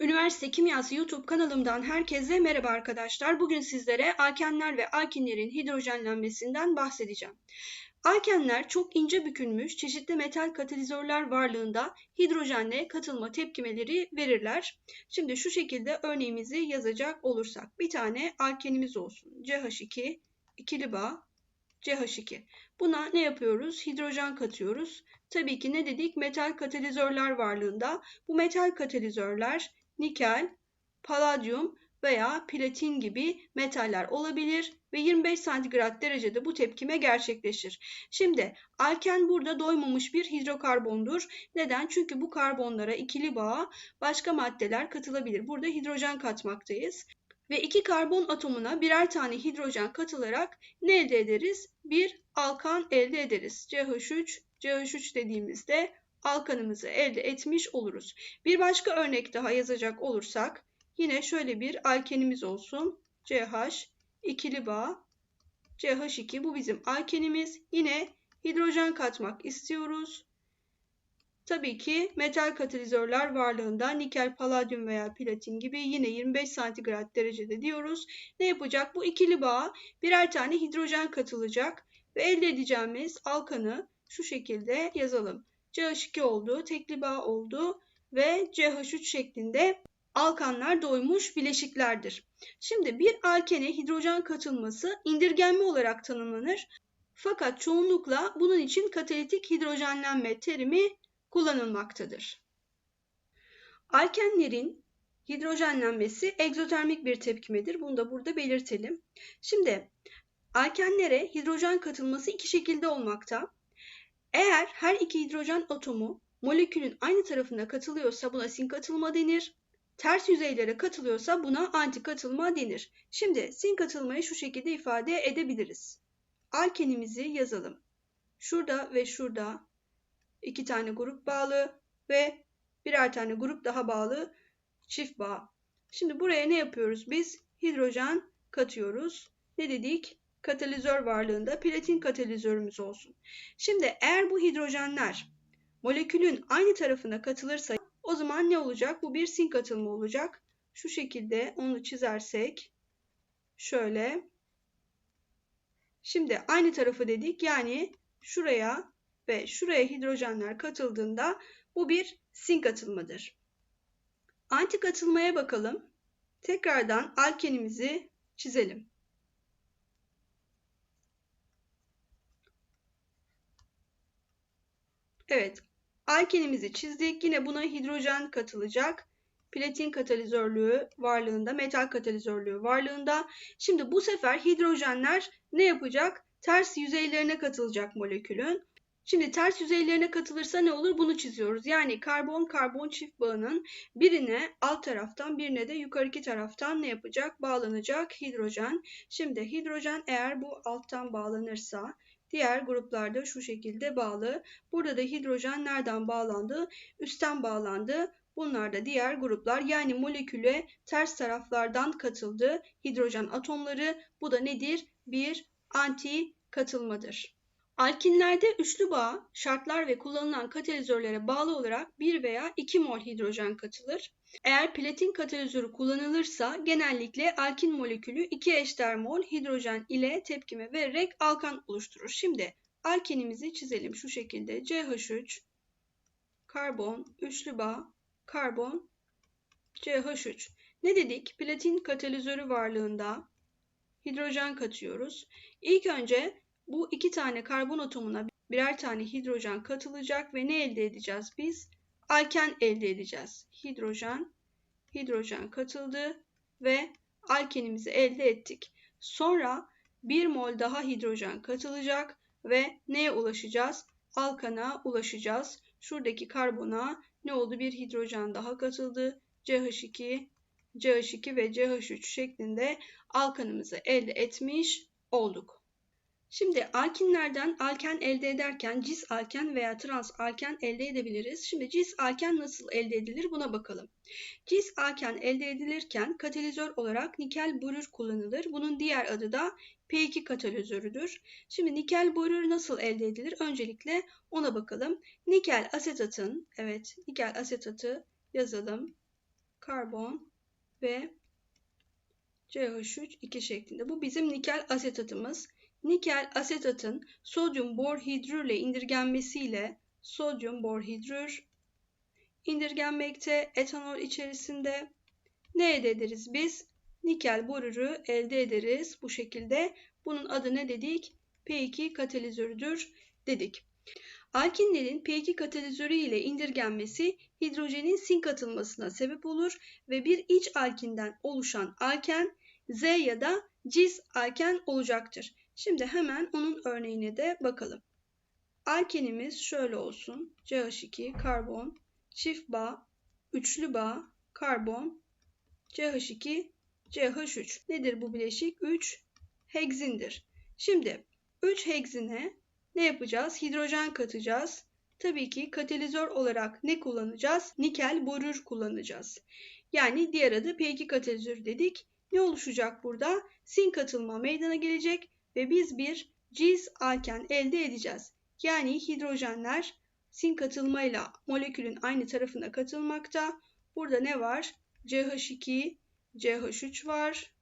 Üniversite Kimyası YouTube kanalımdan herkese merhaba arkadaşlar. Bugün sizlere alkenler ve alkinlerin hidrojenlenmesinden bahsedeceğim. Alkenler çok ince bükülmüş çeşitli metal katalizörler varlığında hidrojenle katılma tepkimeleri verirler. Şimdi şu şekilde örneğimizi yazacak olursak bir tane alkenimiz olsun. CH2 ikili bağ CH2. Buna ne yapıyoruz? Hidrojen katıyoruz. Tabii ki ne dedik? Metal katalizörler varlığında. Bu metal katalizörler nikel, paladyum veya platin gibi metaller olabilir ve 25 santigrat derecede bu tepkime gerçekleşir. Şimdi alken burada doymamış bir hidrokarbondur. Neden? Çünkü bu karbonlara ikili bağ başka maddeler katılabilir. Burada hidrojen katmaktayız. Ve iki karbon atomuna birer tane hidrojen katılarak ne elde ederiz? Bir alkan elde ederiz. CH3, CH3 dediğimizde alkanımızı elde etmiş oluruz. Bir başka örnek daha yazacak olursak yine şöyle bir alkenimiz olsun. CH ikili bağ CH2 bu bizim alkenimiz. Yine hidrojen katmak istiyoruz. Tabii ki metal katalizörler varlığında nikel, paladyum veya platin gibi yine 25 santigrat derecede diyoruz. Ne yapacak? Bu ikili bağa birer tane hidrojen katılacak ve elde edeceğimiz alkanı şu şekilde yazalım. CH2 oldu, tekli bağ oldu ve CH3 şeklinde alkanlar doymuş bileşiklerdir. Şimdi bir alkene hidrojen katılması indirgenme olarak tanımlanır. Fakat çoğunlukla bunun için katalitik hidrojenlenme terimi kullanılmaktadır. Alkenlerin hidrojenlenmesi egzotermik bir tepkimedir. Bunu da burada belirtelim. Şimdi alkenlere hidrojen katılması iki şekilde olmakta. Eğer her iki hidrojen atomu molekülün aynı tarafına katılıyorsa buna sin katılma denir. Ters yüzeylere katılıyorsa buna anti katılma denir. Şimdi sin katılmayı şu şekilde ifade edebiliriz. Alkenimizi yazalım. Şurada ve şurada iki tane grup bağlı ve birer tane grup daha bağlı çift bağ. Şimdi buraya ne yapıyoruz biz? Hidrojen katıyoruz. Ne dedik? Katalizör varlığında platin katalizörümüz olsun. Şimdi eğer bu hidrojenler molekülün aynı tarafına katılırsa o zaman ne olacak? Bu bir sin katılma olacak. Şu şekilde onu çizersek şöyle. Şimdi aynı tarafı dedik. Yani şuraya ve şuraya hidrojenler katıldığında bu bir sin katılmadır. Anti katılmaya bakalım. Tekrardan alkenimizi çizelim. Evet, alkenimizi çizdik. Yine buna hidrojen katılacak. Platin katalizörlüğü varlığında, metal katalizörlüğü varlığında. Şimdi bu sefer hidrojenler ne yapacak? Ters yüzeylerine katılacak molekülün. Şimdi ters yüzeylerine katılırsa ne olur? Bunu çiziyoruz. Yani karbon-karbon çift bağının birine alt taraftan birine de yukarıki taraftan ne yapacak? Bağlanacak hidrojen. Şimdi hidrojen eğer bu alttan bağlanırsa Diğer gruplarda şu şekilde bağlı. Burada da hidrojen nereden bağlandı? Üstten bağlandı. Bunlar da diğer gruplar yani moleküle ters taraflardan katıldı hidrojen atomları. Bu da nedir? Bir anti katılmadır. Alkinlerde üçlü bağ, şartlar ve kullanılan katalizörlere bağlı olarak 1 veya 2 mol hidrojen katılır. Eğer platin katalizörü kullanılırsa genellikle alkin molekülü 2 eşdeğer mol hidrojen ile tepkime vererek alkan oluşturur. Şimdi alkenimizi çizelim şu şekilde. CH3, karbon, üçlü bağ, karbon, CH3. Ne dedik? Platin katalizörü varlığında hidrojen katıyoruz. İlk önce bu iki tane karbon atomuna birer tane hidrojen katılacak ve ne elde edeceğiz biz? Alken elde edeceğiz. Hidrojen, hidrojen katıldı ve alkenimizi elde ettik. Sonra 1 mol daha hidrojen katılacak ve neye ulaşacağız? Alkana ulaşacağız. Şuradaki karbona ne oldu? Bir hidrojen daha katıldı. CH2, CH2 ve CH3 şeklinde alkanımızı elde etmiş olduk. Şimdi alkinlerden alken elde ederken cis alken veya trans alken elde edebiliriz. Şimdi cis alken nasıl elde edilir buna bakalım. Cis alken elde edilirken katalizör olarak nikel borür kullanılır. Bunun diğer adı da P2 katalizörüdür. Şimdi nikel borür nasıl elde edilir? Öncelikle ona bakalım. Nikel asetatın, evet nikel asetatı yazalım. karbon ve CH3 2 şeklinde. Bu bizim nikel asetatımız. Nikel asetatın sodyum borhidrürle indirgenmesiyle sodyum borhidrür indirgenmekte etanol içerisinde. Ne elde ederiz biz? Nikel borürü elde ederiz bu şekilde. Bunun adı ne dedik? P2 katalizörüdür dedik. Alkinlerin P2 katalizörü ile indirgenmesi hidrojenin sink atılmasına sebep olur ve bir iç alkinden oluşan alken Z ya da cis alken olacaktır. Şimdi hemen onun örneğine de bakalım. Alkenimiz şöyle olsun. CH2 karbon, çift bağ, üçlü bağ, karbon, CH2, CH3. Nedir bu bileşik? 3 hegzindir. Şimdi 3 hegzine ne yapacağız? Hidrojen katacağız. Tabii ki katalizör olarak ne kullanacağız? Nikel borür kullanacağız. Yani diğer adı P2 katalizörü dedik. Ne oluşacak burada? Sin katılma meydana gelecek ve biz bir cis alken elde edeceğiz. Yani hidrojenler sin katılmayla molekülün aynı tarafına katılmakta. Burada ne var? CH2, CH3 var.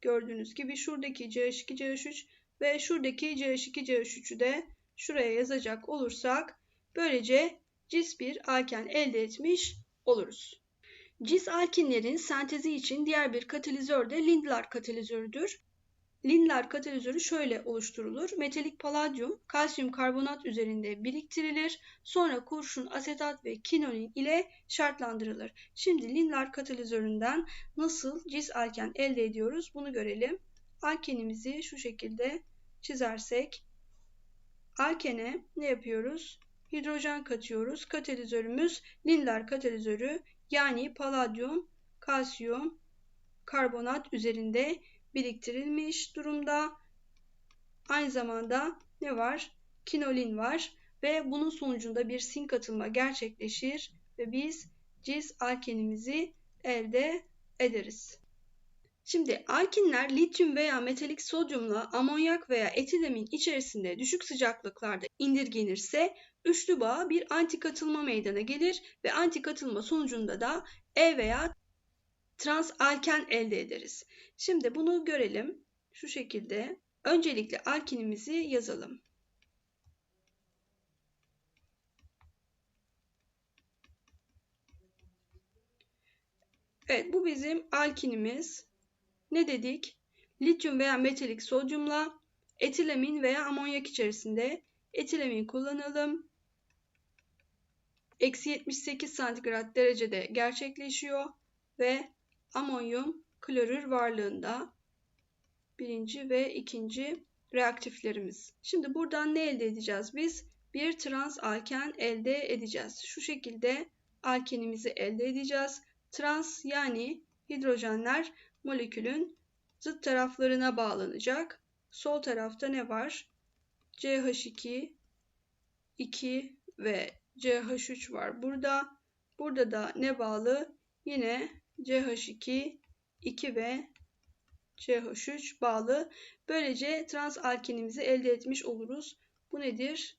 Gördüğünüz gibi şuradaki CH2, CH3 ve şuradaki CH2, CH3'ü de şuraya yazacak olursak böylece cis bir alken elde etmiş oluruz. Cis alkinlerin sentezi için diğer bir katalizör de Lindlar katalizörüdür. Lindlar katalizörü şöyle oluşturulur. Metalik paladyum kalsiyum karbonat üzerinde biriktirilir. Sonra kurşun asetat ve kinolin ile şartlandırılır. Şimdi Lindlar katalizöründen nasıl cis alken elde ediyoruz bunu görelim. Alkenimizi şu şekilde çizersek alkene ne yapıyoruz? Hidrojen katıyoruz. Katalizörümüz Lindlar katalizörü yani paladyum, kalsiyum, karbonat üzerinde biriktirilmiş durumda. Aynı zamanda ne var? Kinolin var ve bunun sonucunda bir sink atılma gerçekleşir ve biz cis alkenimizi elde ederiz. Şimdi alkinler lityum veya metalik sodyumla amonyak veya etilemin içerisinde düşük sıcaklıklarda indirgenirse üçlü bağ bir antikatılma meydana gelir ve antikatılma sonucunda da E veya transalken elde ederiz. Şimdi bunu görelim. Şu şekilde öncelikle alkinimizi yazalım. Evet bu bizim alkinimiz. Ne dedik? Lityum veya metalik sodyumla etilemin veya amonyak içerisinde etilemin kullanalım. Eksi 78 santigrat derecede gerçekleşiyor ve amonyum klorür varlığında birinci ve ikinci reaktiflerimiz. Şimdi buradan ne elde edeceğiz biz? Bir trans alken elde edeceğiz. Şu şekilde alkenimizi elde edeceğiz. Trans yani hidrojenler molekülün zıt taraflarına bağlanacak. Sol tarafta ne var? CH2, 2 ve CH3 var burada. Burada da ne bağlı? Yine CH2, 2 ve CH3 bağlı. Böylece trans alkenimizi elde etmiş oluruz. Bu nedir?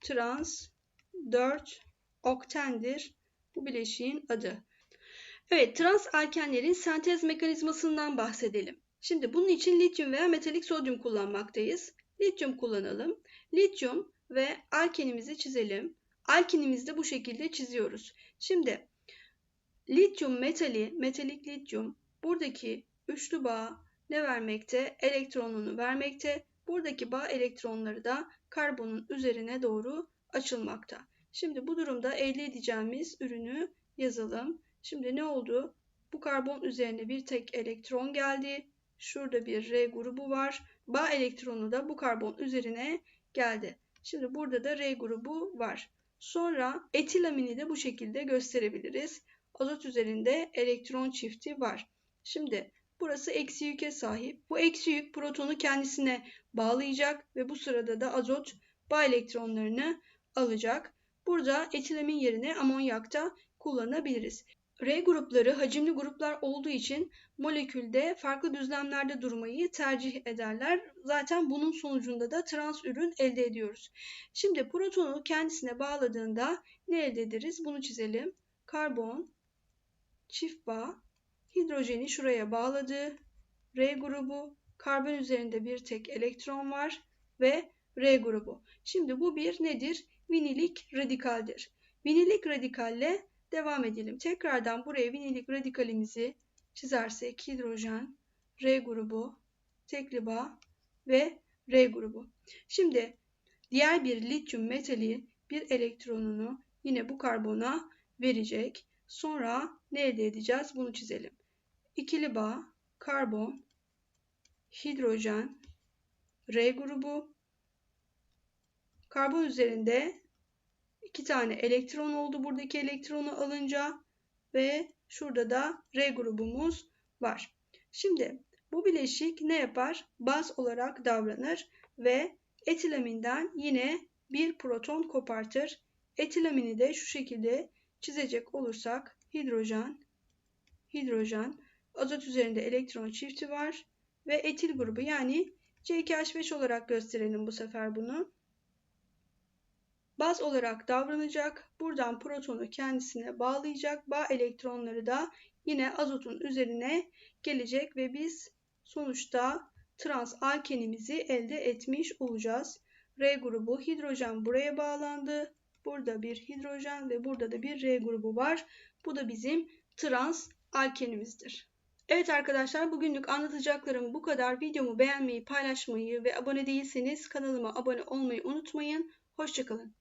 Trans 4 oktendir. Bu bileşiğin adı. Evet, trans alkenlerin sentez mekanizmasından bahsedelim. Şimdi bunun için lityum veya metalik sodyum kullanmaktayız. Lityum kullanalım. Lityum ve alkenimizi çizelim. Alkenimizi de bu şekilde çiziyoruz. Şimdi lityum metali, metalik lityum buradaki üçlü bağ ne vermekte? Elektronunu vermekte. Buradaki bağ elektronları da karbonun üzerine doğru açılmakta. Şimdi bu durumda elde edeceğimiz ürünü yazalım. Şimdi ne oldu? Bu karbon üzerine bir tek elektron geldi. Şurada bir R grubu var. Bağ elektronu da bu karbon üzerine geldi. Şimdi burada da R grubu var. Sonra etilamini de bu şekilde gösterebiliriz. Azot üzerinde elektron çifti var. Şimdi burası eksi yüke sahip. Bu eksi yük protonu kendisine bağlayacak ve bu sırada da azot bağ elektronlarını alacak. Burada etilamin yerine amonyakta kullanabiliriz. R grupları hacimli gruplar olduğu için molekülde farklı düzlemlerde durmayı tercih ederler. Zaten bunun sonucunda da trans ürün elde ediyoruz. Şimdi protonu kendisine bağladığında ne elde ederiz? Bunu çizelim. Karbon, çift bağ hidrojeni şuraya bağladı. R grubu, karbon üzerinde bir tek elektron var ve R grubu. Şimdi bu bir nedir? Vinilik radikaldir. Vinilik radikalle devam edelim. Tekrardan buraya vinilik radikalimizi çizersek hidrojen, R grubu, tekli bağ ve R grubu. Şimdi diğer bir lityum metali bir elektronunu yine bu karbona verecek. Sonra ne elde edeceğiz? Bunu çizelim. İkili bağ, karbon, hidrojen, R grubu. Karbon üzerinde iki tane elektron oldu buradaki elektronu alınca ve şurada da R grubumuz var. Şimdi bu bileşik ne yapar? Baz olarak davranır ve etilaminden yine bir proton kopartır. Etilamini de şu şekilde çizecek olursak hidrojen, hidrojen, azot üzerinde elektron çifti var ve etil grubu yani C2H5 olarak gösterelim bu sefer bunu. Baz olarak davranacak. Buradan protonu kendisine bağlayacak. Bağ elektronları da yine azotun üzerine gelecek ve biz sonuçta trans alkenimizi elde etmiş olacağız. R grubu hidrojen buraya bağlandı. Burada bir hidrojen ve burada da bir R grubu var. Bu da bizim trans alkenimizdir. Evet arkadaşlar bugünlük anlatacaklarım bu kadar. Videomu beğenmeyi, paylaşmayı ve abone değilseniz kanalıma abone olmayı unutmayın. Hoşçakalın.